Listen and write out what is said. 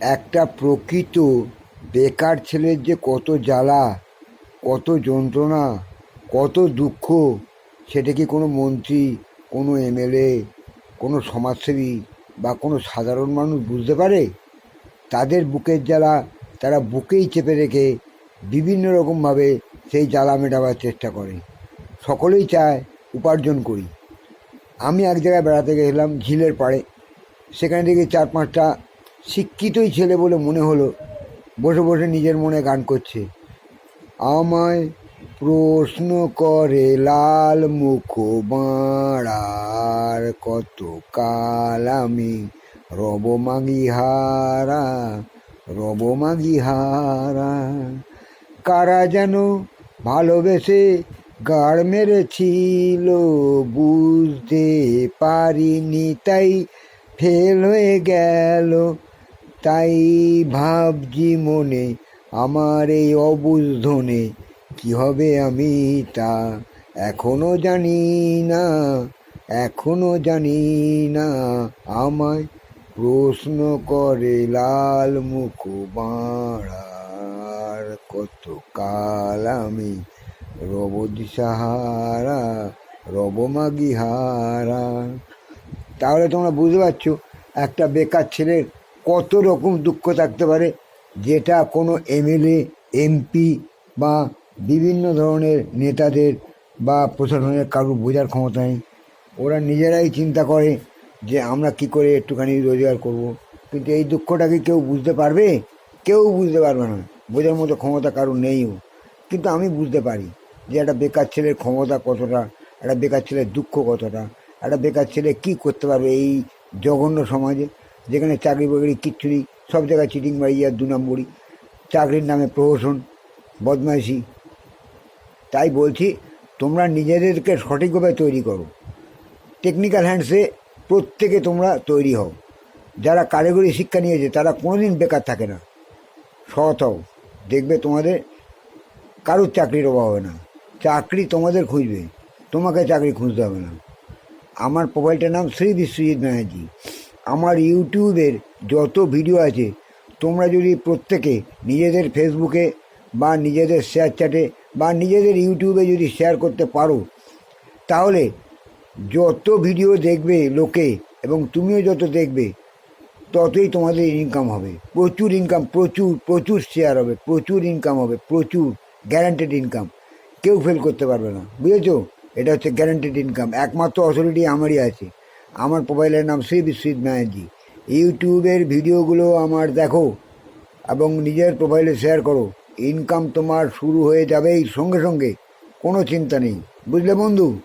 একটা প্রকৃত বেকার ছেলের যে কত জ্বালা, কত যন্ত্রণা, কত দুঃখ, সেটা কি কোনো মন্ত্রী, কোনো এমএলএ, কোনো সমাজসেবী বা কোনো সাধারণ মানুষ বুঝতে পারে? তাদের বুকের জ্বালা তারা বুকেই চেপে রেখে বিভিন্ন রকমভাবে সেই জ্বালা মেটাবার চেষ্টা করে। সকলেই চায় উপার্জন করি। আমি এক জায়গায় বেড়াতে গেছিলাম ঝিলের পাড়ে। সেখানে দেখি চার পাঁচটা শিক্ষিতই ছেলে বলে মনে হলো, বসে বসে নিজের মনে গান করছে। আমায় প্রশ্ন করে লাল মুখ বাড়ার কত কাল আমি রব মাগি হারা, রব মাগি হারা। কারা যেন ভালোবেসে গাড় মেরেছিল বুঝতে পারিনি, তাই ফেল হয়ে গেল। তাই ভাবছি মনে? আমার এই অবুঝ ধনে কি হবে আমি তা এখনও জানি না, এখনও জানি না। আমায় প্রশ্ন করে লাল মুখ বাড়ার কত কাল আমি রব দিশাহারা, রব মাগি হারা তাহলে তোমরা বুঝতে পারছ, একটা বেকার ছেলের কত রকম দুঃখ থাকতে পারে যেটা কোনো এমএলএ, এমপি বা বিভিন্ন ধরনের নেতাদের বা প্রশাসনের কারুর বোঝার ক্ষমতা নেই। ওরা নিজেরাই চিন্তা করে যে আমরা কি করে একটুখানি রোজগার করব। কিন্তু এই দুঃখটাকে কেউ বুঝতে পারবে? কেউ বুঝতে পারবে না। বোঝার মতো ক্ষমতা কারুর নেইও। কিন্তু আমি বুঝতে পারি যে একটা বেকার ছেলের ক্ষমতা কতটা, একটা বেকার ছেলের দুঃখ কতটা, একটা বেকার ছেলে কি করতে পারবে এই জঘন্য সমাজে। যেখানে চাকরি বাকরি কিচ্ছু নেই সব জায়গায় চিটিং মারি আর দু নম্বরই চাকরির নামে প্রহসন, বদমাইশি। তাই বলছি, তোমরা নিজেদেরকে সঠিকভাবে তৈরি করো। টেকনিক্যাল হ্যান্ডসে প্রত্যেকে তোমরা তৈরি হও। যারা কারিগরি শিক্ষা নিয়েছে, তারা কোনোদিন বেকার থাকে না। সৎ হও। দেখবে তোমাদের কারোর চাকরির অভাব হবে না। চাকরি তোমাদের খুঁজবে। তোমাকে চাকরি খুঁজতে হবে না। আমার প্রোফাইলটার নাম শ্রী বিশ্বজিৎ ব্যানার্জি। আমার ইউটিউবের যত ভিডিও আছে, তোমরা যদি প্রত্যেকে নিজেদের ফেসবুকে বা নিজেদের শেয়ার চ্যাটে বা নিজেদের ইউটিউবে যদি শেয়ার করতে পারো, তাহলে যত ভিডিও দেখবে লোকে এবং তুমিও যত দেখবে, ততই তোমাদের ইনকাম হবে। প্রচুর ইনকাম প্রচুর প্রচুর শেয়ার হবে, প্রচুর ইনকাম হবে, প্রচুর গ্যারান্টেড ইনকাম কেউ ফেল করতে পারবে না, বুঝেছ? এটা হচ্ছে গ্যারান্টেড ইনকাম একমাত্র অথরিটি আমারই আছে। আমার মোবাইলের নাম শ্রী বিশ্বজিৎ ব্যানার্জি। ইউটিউবের ভিডিওগুলো আমার দেখো এবং নিজের প্রোফাইলে শেয়ার করো। ইনকাম তোমার শুরু হয়ে যাবেই সঙ্গে সঙ্গে। কোনো চিন্তা নেই। বুঝলে বন্ধু?